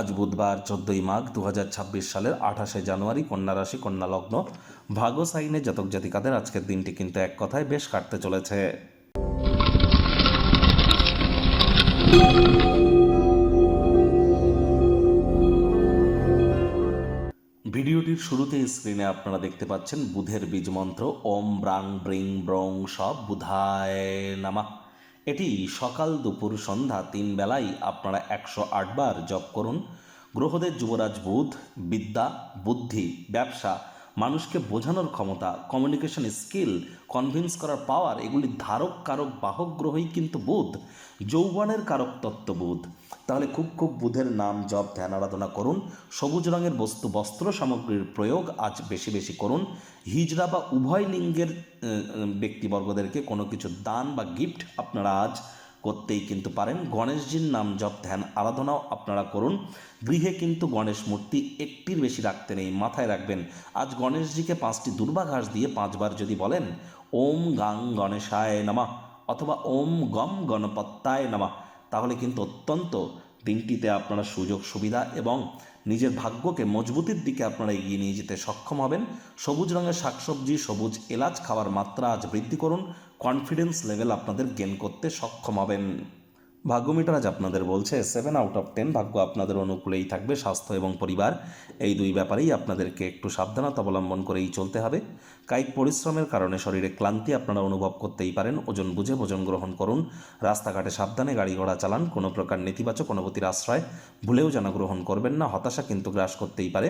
আজ বুধবার, চোদ্দই মাঘ দুহাজার ছাব্বিশ সালের আঠাশে জানুয়ারি কন্যা রাশি, কন্যা লগ্ন ভাগ্য সাইনে জাতক জাতিকাদের আজকের দিনটি কিন্তু এক কথায় বেশ কাটতে চলেছে। ভিডিওটির শুরুতে স্ক্রিনে আপনারা দেখতে পাচ্ছেন বুধের বীজ মন্ত্র, ওম ব্রাং ব্রিং ব্রং সব বুধায় নামা। এটি সকাল দুপুর সন্ধ্যা তিন বেলায় আপনারা একশো আটবার জপ করুন। গ্রহদের যুবরাজ বুধ, বিদ্যা, বুদ্ধি, ব্যবসা মানুষকে বোঝানোর ক্ষমতা কমিউনিকেশন স্কিল কনভিন্স করার পাওয়ার এগুলি ধারক, কারক, বাহক গ্রহই কিন্তু বুধ, যৌবনের কারক তত্ত্ব বুধ তাহলে খুব খুব বুধের নাম জপ, ধ্যান, আরাধনা করুন, সবুজ রঙের বস্তু, বস্ত্র সামগ্রীর প্রয়োগ আজ বেশি বেশি করুন, হিজড়া বা উভয় লিঙ্গের ব্যক্তিবর্গদেরকে কোনো কিছু দান বা গিফট আপনারা আজ করতেই কিন্তু পারেন। গণেশজির নাম জপ, ধ্যান, আরাধনাও আপনারা করুন। গৃহে কিন্তু গণেশ মূর্তি একটির বেশি রাখতে নেই, মাথায় রাখবেন। আজ গণেশজিকে পাঁচটি দুর্বাঘাস দিয়ে পাঁচবার যদি বলেন, ওম গাং গণেশায় নামা অথবা, ওম গম গণপত্তায় নামা তাহলে কিন্তু অত্যন্ত দিনটিতে আপনারা সুযোগ, সুবিধা এবং নিজের ভাগ্যকে মজবুতির দিকে আপনারা এগিয়ে নিয়ে যেতে সক্ষম হবেন। সবুজ রঙের শাকসবজি, সবুজ এলাচ খাওয়ার মাত্রা আজ বৃদ্ধি করুন। কনফিডেন্স লেভেল আপনাদের গেন করতে সক্ষম হবেন। ভাগ্যমিটার আজ আপনাদের বলছে সেভেন আউট অফ টেন ভাগ্য আপনাদের অনুকূলেই থাকবে স্বাস্থ্য এবং পরিবার। এই দুই ব্যাপারেই আপনাদেরকে একটু সাবধানতা অবলম্বন করেই চলতে হবে। কায়িক পরিশ্রমের কারণে শরীরে ক্লান্তি আপনারা অনুভব করতেই পারেন। ওজন বুঝে ভোজন গ্রহণ করুন। রাস্তাঘাটে সাবধানে গাড়ি ঘোড়া চালান। কোনো প্রকার নেতিবাচক অনুভূতির আশ্রয় ভুলেও যেন গ্রহণ করবেন না। হতাশা কিন্তু গ্রাস করতেই পারে।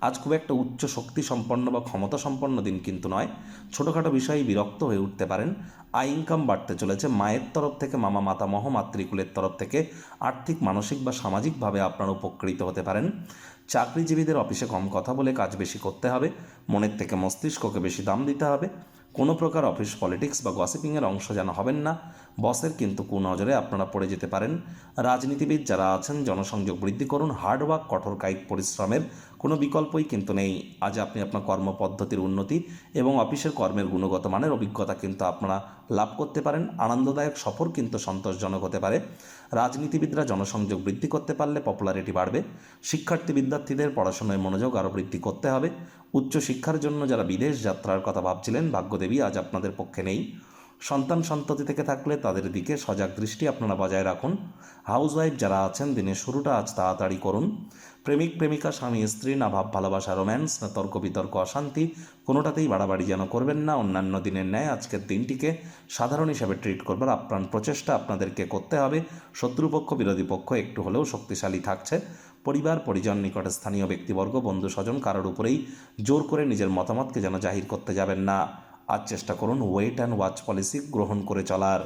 আজ খুব একটা উচ্চ শক্তি সম্পন্ন বা ক্ষমতা সম্পন্ন দিন কিন্তু নয়। ছোটোখাটো বিষয়ে বিরক্ত হয়ে উঠতে পারেন। আয় ইনকাম বাড়তে চলেছে। মায়ের তরফ থেকে, মামা মাতামহ মাতৃকুলের তরফ থেকে আর্থিক, মানসিক বা সামাজিকভাবে আপনারা উপকৃত হতে পারেন। চাকরিজীবীদের অফিসে কম কথা বলে কাজ বেশি করতে হবে। মনের থেকে মস্তিষ্ককে বেশি দাম দিতে হবে। কোনো প্রকার অফিস, পলিটিক্স বা গসিপিংয়ের অংশ যেন হবেন না। বসের কিন্তু কুনজরে আপনারা পড়ে যেতে পারেন। রাজনীতিবিদ যারা আছেন, জনসংযোগ বৃদ্ধি করুন হার্ডওয়ার্ক কঠোর কায়িক পরিশ্রমের কোনো বিকল্পই কিন্তু নেই। আজ আপনি আপনার কর্মপদ্ধতির উন্নতি এবং অফিসের কর্মের গুণগত মানের অভিজ্ঞতা কিন্তু আপনারা লাভ করতে পারেন। আনন্দদায়ক সফর কিন্তু সন্তোষজনক হতে পারে। রাজনীতিবিদরা জনসংযোগ বৃদ্ধি করতে পারলে পপুলারিটি বাড়বে। শিক্ষার্থী বিদ্যার্থীদের পড়াশোনায় মনোযোগ আরও বৃদ্ধি করতে হবে। উচ্চশিক্ষার জন্য যারা বিদেশ যাত্রার কথা ভাবছিলেন, ভাগ্যদেবী আজ আপনাদের পক্ষে নেই। সন্তান সন্ততি থেকে থাকলে তাদের দিকে সজাগ দৃষ্টি আপনারা বজায় রাখুন। হাউসওয়াইফ যারা আছেন, দিনের শুরুটা আজ তাড়াতাড়ি করুন। প্রেমিক, প্রেমিকা, স্বামী, স্ত্রী না ভাব ভালোবাসা, রোম্যান্স না তর্ক, বিতর্ক, অশান্তি, কোনোটাতেই বাড়াবাড়ি যেন করবেন না। অন্যান্য দিনের ন্যায় আজকের দিনটিকে সাধারণ হিসাবে ট্রিট করবার আপ্রাণ প্রচেষ্টা আপনাদেরকে করতে হবে। শত্রুপক্ষ, বিরোধী পক্ষ একটু হলেও শক্তিশালী থাকছে। পরিবার, পরিজন, নিকটে স্থানীয় ব্যক্তিবর্গ বন্ধু স্বজন কারোর উপরেই জোর করে নিজের মতামতকে যেন জাহির করতে যাবেন না। আজ চেষ্টা করুন ওয়েট অ্যান্ড ওয়াচ পলিসি গ্রহণ করে চলার।